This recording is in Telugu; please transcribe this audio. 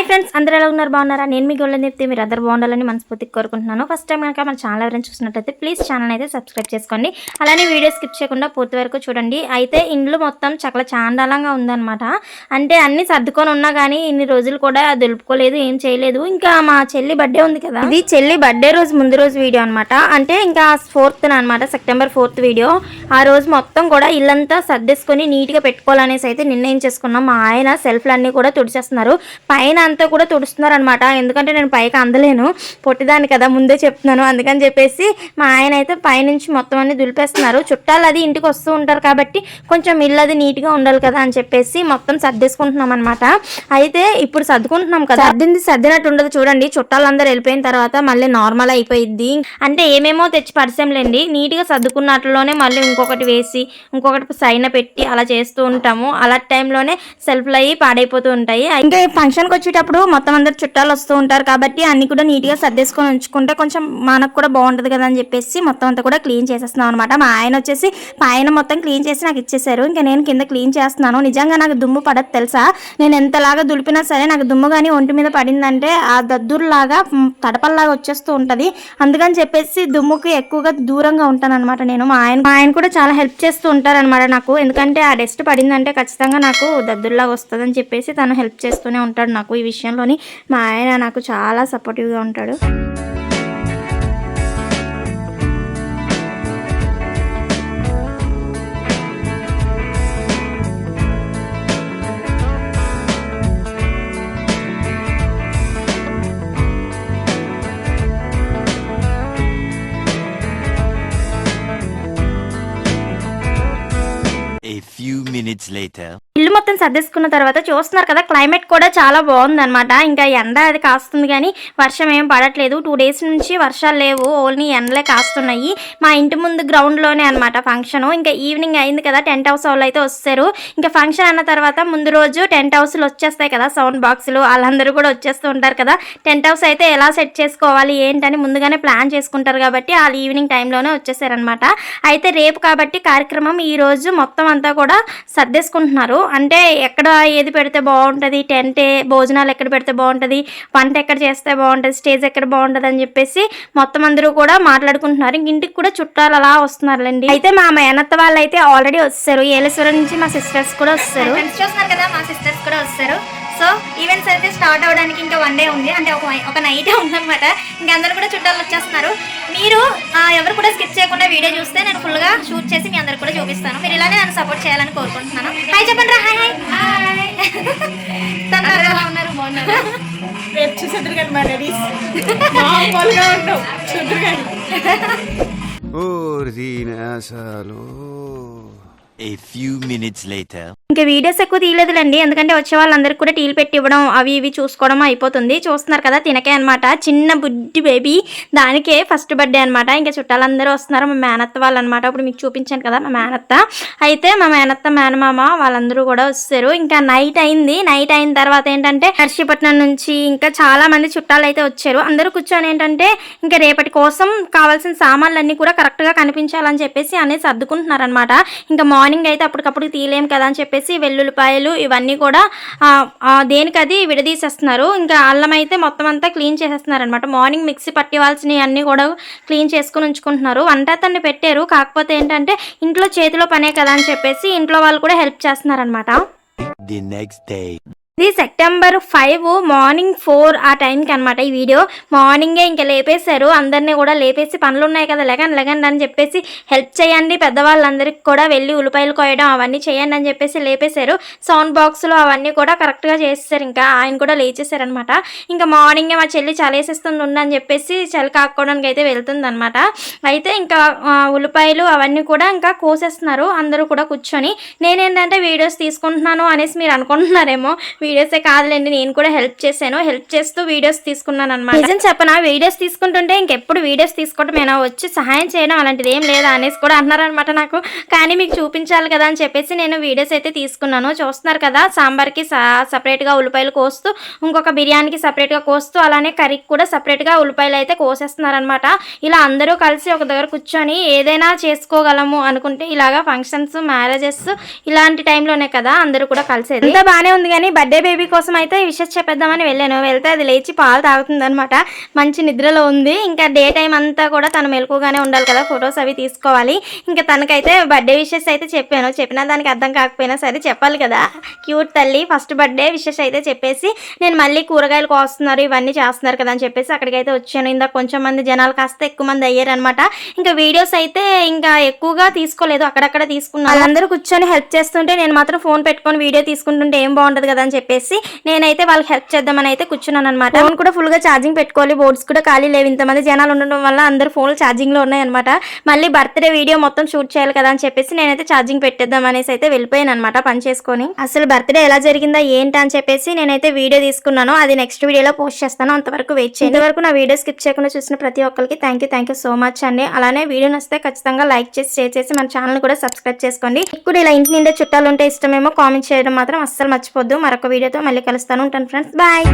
హాయ్ ఫ్రెండ్స్ అందరూ ఎలా ఉన్నారు? బాగున్నారా? నేను మీ గోల్డెన్ చెప్తే మీరు అందరూ బాగుండాలని మనస్ఫూర్తిగా కోరుకుంటున్నాను. ఫస్ట్ టైం కనుక మన ఛానల్ ఎవరైనా చూసినట్లయితే ప్లీజ్ ఛానల్ అయితే సబ్స్క్రైబ్ చేసుకోండి. అలానే వీడియో స్కిప్ చేయకుండా పూర్తి వరకు చూడండి. అయితే ఇండ్లు మొత్తం చాలా చాండాలంగా ఉందన్నమాట. అంటే అన్ని సర్దుకొని ఉన్నా కానీ ఇన్ని రోజులు కూడా దులుపుకోలేదు ఏం చేయలేదు. ఇంకా మా చెల్లి బర్త్డే ఉంది కదా. ఇది చెల్లి బర్త్డే రోజు ముందు రోజు వీడియో అనమాట అంటే ఇంకా ఫోర్త్ అనమాట సెప్టెంబర్ ఫోర్త్ వీడియో ఆ రోజు మొత్తం కూడా ఇల్లంతా సర్దేసుకొని నీట్గా పెట్టుకోవాలనేసి అయితే నిర్ణయం చేసుకున్నాం. మా ఆయన సెల్ఫ్లన్నీ కూడా తుడిచేస్తున్నారు. పైన అంతా కూడా తుడుస్తున్నారు అనమాట ఎందుకంటే నేను పైకి అందలేను. పొట్టిదాన్ని కదా ముందే చెప్తున్నాను. అందుకని చెప్పేసి మా ఆయన అయితే పైనుంచి మొత్తం అన్ని దులిపేస్తున్నారు. చుట్టాలు అది ఇంటికి వస్తూ ఉంటారు కాబట్టి కొంచెం ఇల్లు అది నీట్గా ఉండాలి కదా అని చెప్పేసి మొత్తం సర్దేసుకుంటున్నాం అనమాట అయితే ఇప్పుడు సర్దుకుంటున్నాం కదా. సర్దింది సర్దినట్టు ఉండదు. చూడండి చుట్టాలందరూ వెళ్ళిపోయిన తర్వాత మళ్ళీ నార్మల్ అయిపోయింది అంటే ఏమేమో తెచ్చి పరిచయంలేండి నీట్గా సర్దుకున్నట్లోనే మళ్ళీ ఇంకొకటి వేసి ఇంకొకటి సైన పెట్టి అలా చేస్తూ ఉంటాము. అలా టైంలోనే సెల్ఫ్లు అయ్యి పాడైపోతూ ఉంటాయి. ఇంకా ఫంక్షన్కి వచ్చేటప్పుడు మొత్తం అందరు చుట్టాలు వస్తూ ఉంటారు కాబట్టి అన్ని కూడా నీట్గా సర్దేసుకొని ఉంచుకుంటే కొంచెం మనకు కూడా బాగుంటుంది కదా అని చెప్పేసి మొత్తం అంతా కూడా క్లీన్ చేసేస్తున్నాం అనమాట మా ఆయన వచ్చేసి పైన మొత్తం క్లీన్ చేసి నాకు ఇచ్చేసారు. ఇంకా నేను కింద క్లీన్ చేస్తున్నాను. నిజంగా నాకు దుమ్ము పడదు తెలుసా? నేను ఎంతలాగా దులిపినా సరే నాకు దుమ్ము కానీ ఒంటి మీద పడిందంటే ఆ దద్దుర్లాగా తడపల్లాగా వచ్చేస్తూ ఉంటుంది. అందుకని చెప్పేసి దుమ్ముకి ఎక్కువగా దూరంగా ఉంటాను అనమాట నేను. మా ఆయన మా ఆయన కూడా చాలా హెల్ప్ చేస్తూ ఉంటారనమాట నాకు. ఎందుకంటే ఆ డస్ట్ పడిందంటే ఖచ్చితంగా నాకు దద్దుర్లాగా వస్తుందని చెప్పేసి తను హెల్ప్ చేస్తూనే ఉంటాడు నాకు ఈ విషయంలోని మా ఆయన నాకు చాలా సపోర్టివ్గా ఉంటాడు A few minutes later. ఇల్లు మొత్తం సర్దేసుకున్న తర్వాత చూస్తున్నారు కదా క్లైమేట్ కూడా చాలా బాగుంది అనమాట ఇంకా ఎండ అది కాస్తుంది కానీ వర్షం ఏం పడట్లేదు. టూ డేస్ నుంచి వర్షాలు లేవు. ఓన్లీ ఎండలే కాస్తున్నాయి. మా ఇంటి ముందు గ్రౌండ్లోనే అనమాట ఫంక్షన్ ఇంకా ఈవినింగ్ అయింది కదా టెంట్ హౌస్ వాళ్ళు అయితే వస్తారు. ఇంకా ఫంక్షన్ అన్న తర్వాత ముందు రోజు టెంట్ హౌస్లు వచ్చేస్తాయి కదా సౌండ్ బాక్సులు వాళ్ళందరూ కూడా వచ్చేస్తూ ఉంటారు కదా. టెంట్ హౌస్ అయితే ఎలా సెట్ చేసుకోవాలి ఏంటని ముందుగానే ప్లాన్ చేసుకుంటారు కాబట్టి వాళ్ళు ఈవినింగ్ టైంలోనే వచ్చేసారనమాట అయితే రేపు కాబట్టి కార్యక్రమం ఈ రోజు మొత్తం అంతా కూడా సర్దేసుకుంటున్నారు. అంటే ఎక్కడ ఏది పెడితే బాగుంటుంది టెంట్ భోజనాలు ఎక్కడ పెడితే బాగుంటుంది వంట ఎక్కడ చేస్తే బాగుంటుంది స్టేజ్ ఎక్కడ బాగుంటుంది అని చెప్పేసి మొత్తం అందరూ కూడా మాట్లాడుకుంటున్నారు. ఇంక ఇంటికి కూడా చుట్టాలు అలా వస్తున్నారులేండి. అయితే మా మేనత్త వాళ్ళు అయితే ఆల్రెడీ వస్తారు. ఏలేశ్వరం నుంచి మా సిస్టర్స్ కూడా వస్తారు. చూస్తున్నారు కదా మా సిస్టర్స్ కూడా వస్తారు. ఈవెంట్స్ అయితే స్టార్ట్ అవడానికి ఇంకా వన్ డే ఉంది. అంటే ఒక ఒక నైట్ ఉందన్నమాట. ఇంకా అందరూ కూడా చుట్టాలు వచ్చేస్తున్నారు. మీరు ఎవరు కూడా స్కిప్ చేయకుండా వీడియో చూస్తే నేను ఫుల్గా షూట్ చేసి మీ అందరు కూడా చూపిస్తాను. మీరు ఇలానే నన్ను సపోర్ట్ చేయాలని కోరుకుంటున్నాను. హాయ్ చెప్పండి రా. హాయ్ హాయ్ ఉన్నారు? బాగున్నారు? రేపు చూసేద్దరు కానీ మా రెడీస్ మామూలుగా ఉండవు. చూద్దరు కానీ అసలు A few minutes later. ఇంకా వీడియోస్ ఎక్కువ తీయలేదులేండి. ఎందుకంటే వచ్చే వాళ్ళందరికీ కూడా టీలు పెట్టి ఇవ్వడం అవి ఇవి చూసుకోవడం అయిపోతుంది. చూస్తున్నారు కదా తినకే అనమాట చిన్న బుడ్డి బేబీ దానికే ఫస్ట్ బర్త్డే అనమాట ఇంకా చుట్టాలందరూ వస్తున్నారు మా మేనత్త వాళ్ళు అనమాట ఇప్పుడు మీకు చూపించాను కదా మా మేనత్త. అయితే మా మేనత్త మేనమామ వాళ్ళందరూ కూడా వస్తారు. ఇంకా నైట్ అయింది. నైట్ అయిన తర్వాత ఏంటంటే నర్సీపట్నం నుంచి ఇంకా చాలా మంది చుట్టాలు అయితే వచ్చారు. అందరూ కూర్చొని ఏంటంటే ఇంకా రేపటి కోసం కావాల్సిన సామాన్లన్నీ కూడా కరెక్ట్గా కనిపించాలని చెప్పేసి అనేది సర్దుకుంటున్నారు అనమాట ఇంకా మార్నింగ్ మార్నింగ్ అయితే అప్పటికప్పుడు తీయలేం కదా అని చెప్పేసి వెల్లుల్లిపాయలు ఇవన్నీ కూడా దేనికది దేనికి అది విడదీసేస్తున్నారు. ఇంకా అల్లం అయితే మొత్తం అంతా క్లీన్ చేసేస్తున్నారు అనమాట మార్నింగ్ మిక్సీ పట్టివాల్సినవి అన్నీ కూడా క్లీన్ చేసుకుని ఉంచుకుంటున్నారు. వంట అతన్ని పెట్టారు. కాకపోతే ఏంటంటే ఇంట్లో చేతిలో పనే కదా అని చెప్పేసి ఇంట్లో వాళ్ళు కూడా హెల్ప్ చేస్తున్నారు అనమాట ఇది సెప్టెంబర్ ఫైవ్ మార్నింగ్ ఫోర్ ఆ టైంకి అనమాట ఈ వీడియో. మార్నింగే ఇంకా లేపేశారు. అందరినీ కూడా లేపేసి పనులు ఉన్నాయి కదా లెగన్ లెగండి అని చెప్పేసి హెల్ప్ చేయండి. పెద్దవాళ్ళందరికీ కూడా వెళ్ళి ఉల్లిపాయలు కోయడం అవన్నీ చేయండి అని చెప్పేసి లేపేశారు. సౌండ్ బాక్స్లో అవన్నీ కూడా కరెక్ట్గా చేసేసారు. ఇంకా ఆయన కూడా లేచేసారనమాట ఇంకా మార్నింగే మా చెల్లి చలేసేస్తుంది ఉందని చెప్పేసి చలి కాకపోవడానికి అయితే వెళ్తుంది అనమాట అయితే ఇంకా ఉల్లిపాయలు అవన్నీ కూడా ఇంకా కోసేస్తున్నారు. అందరూ కూడా కూర్చొని నేనేంటంటే వీడియోస్ తీసుకుంటున్నాను అనేసి మీరు అనుకుంటున్నారేమో వీడియోసే కాదులేండి నేను కూడా హెల్ప్ చేశాను. హెల్ప్ చేస్తూ వీడియోస్ తీసుకున్నాను అనమాట నిజం చెప్పనా వీడియోస్ తీసుకుంటుంటే ఇంకెప్పుడు వీడియోస్ తీసుకోవటమేనా వచ్చి సహాయం చేయడం అలాంటిది ఏం లేదా అనేసి కూడా అన్నారనమాట నాకు. కానీ మీకు చూపించాలి కదా అని చెప్పేసి నేను వీడియోస్ అయితే తీసుకున్నాను. చూస్తున్నారు కదా సాంబార్కి సపరేట్గా ఉల్లిపాయలు కోస్తూ ఇంకొక బిర్యానీకి సపరేట్గా కోస్తూ అలానే కర్రీకి కూడా సపరేట్గా ఉల్లిపాయలు అయితే కోసేస్తున్నారనమాట ఇలా అందరూ కలిసి ఒక దగ్గర కూర్చొని ఏదైనా చేసుకోగలము అనుకుంటే ఇలాగా ఫంక్షన్స్ మ్యారేజెస్ ఇలాంటి టైంలోనే కదా అందరూ కూడా కలిసేది. అంతా బాగానే ఉంది కానీ బర్త్డే బర్త్డే బేబీ కోసం అయితే విషెస్ చెప్పేద్దామని వెళ్ళాను. వెళ్తే అది లేచి పాలు తాగుతుంది అనమాట మంచి నిద్రలో ఉంది. ఇంకా డే టైం అంతా కూడా తను మెలకుగానే ఉండాలి కదా. ఫొటోస్ అవి తీసుకోవాలి. ఇంకా తనకైతే బర్త్డే విషెస్ అయితే చెప్పాను. చెప్పినా దానికి అర్థం కాకపోయినా సరే చెప్పాలి కదా. క్యూట్ తల్లి ఫస్ట్ బర్త్డే విషెస్ అయితే చెప్పేసి నేను మళ్ళీ కూరగాయలు కోస్తున్నారు. ఇవన్నీ చేస్తున్నారు కదా అని చెప్పేసి అక్కడికైతే వచ్చాను. ఇందాక కొంచెం మంది జనాలు కాస్త ఎక్కువ మంది అయ్యారనమాట ఇంకా వీడియోస్ అయితే ఇంకా ఎక్కువగా తీసుకోలేదు. అక్కడక్కడ తీసుకున్నాను అందరూ కూర్చొని హెల్ప్ చేస్తుంటే నేను మాత్రం ఫోన్ పెట్టుకొని వీడియో తీసుకుంటుంటే ఏం బాగుంటుంది కదా అని చెప్పేసి నేనైతే వాళ్ళకి హెల్ప్ చేద్దామని అయితే కూర్చున్నాను అనమాట ఫోన్ కూడా ఫుల్గా ఛార్జింగ్ పెట్టుకోవాలి. బోర్డ్స్ కూడా ఖాళీ లేవు. ఇంతమంది జనాలు ఉండడం వల్ల అందరు ఫోన్లు ఛార్జింగ్లో ఉన్నాయన్నమాట. మళ్ళీ బర్త్డే వీడియో మొత్తం షూట్ చేయాలి కదా అని చెప్పేసి నేనైతే ఛార్జింగ్ పెట్టేద్దాం అనేసి అయితే వెళ్ళిపోయాను అనమాట పని చేసుకొని. అసలు బర్త్డే ఎలా జరిగిందా ఏంటి అని చెప్పేసి నేనైతే వీడియో తీసుకున్నాను. అది నెక్స్ట్ వీడియోలో పోస్ట్ చేస్తాను. అంతవరకు వెయిట్ చేయండి. ఇంతవరకు నా వీడియో స్కిప్ చేయకుండా చూసిన ప్రతి ఒక్కరికి thank you thank you so much అండి. అలానే వీడియో నచ్చితే ఖచ్చితంగా లైక్ చేసి షేర్ చేసి మన ఛానల్ కూడా సబ్స్క్రైబ్ చేసుకోండి. కూడా ఇలా ఇంటి నిండా చుట్టాలు ఉంటే ఇష్టమేమో కామెంట్ చేయడం మాత్రం అస్సలు మర్చిపోద్దు. మరొక వీడియోతో మళ్ళీ కలుస్తాను. ఉంటాను ఫ్రెండ్స్. బాయ్.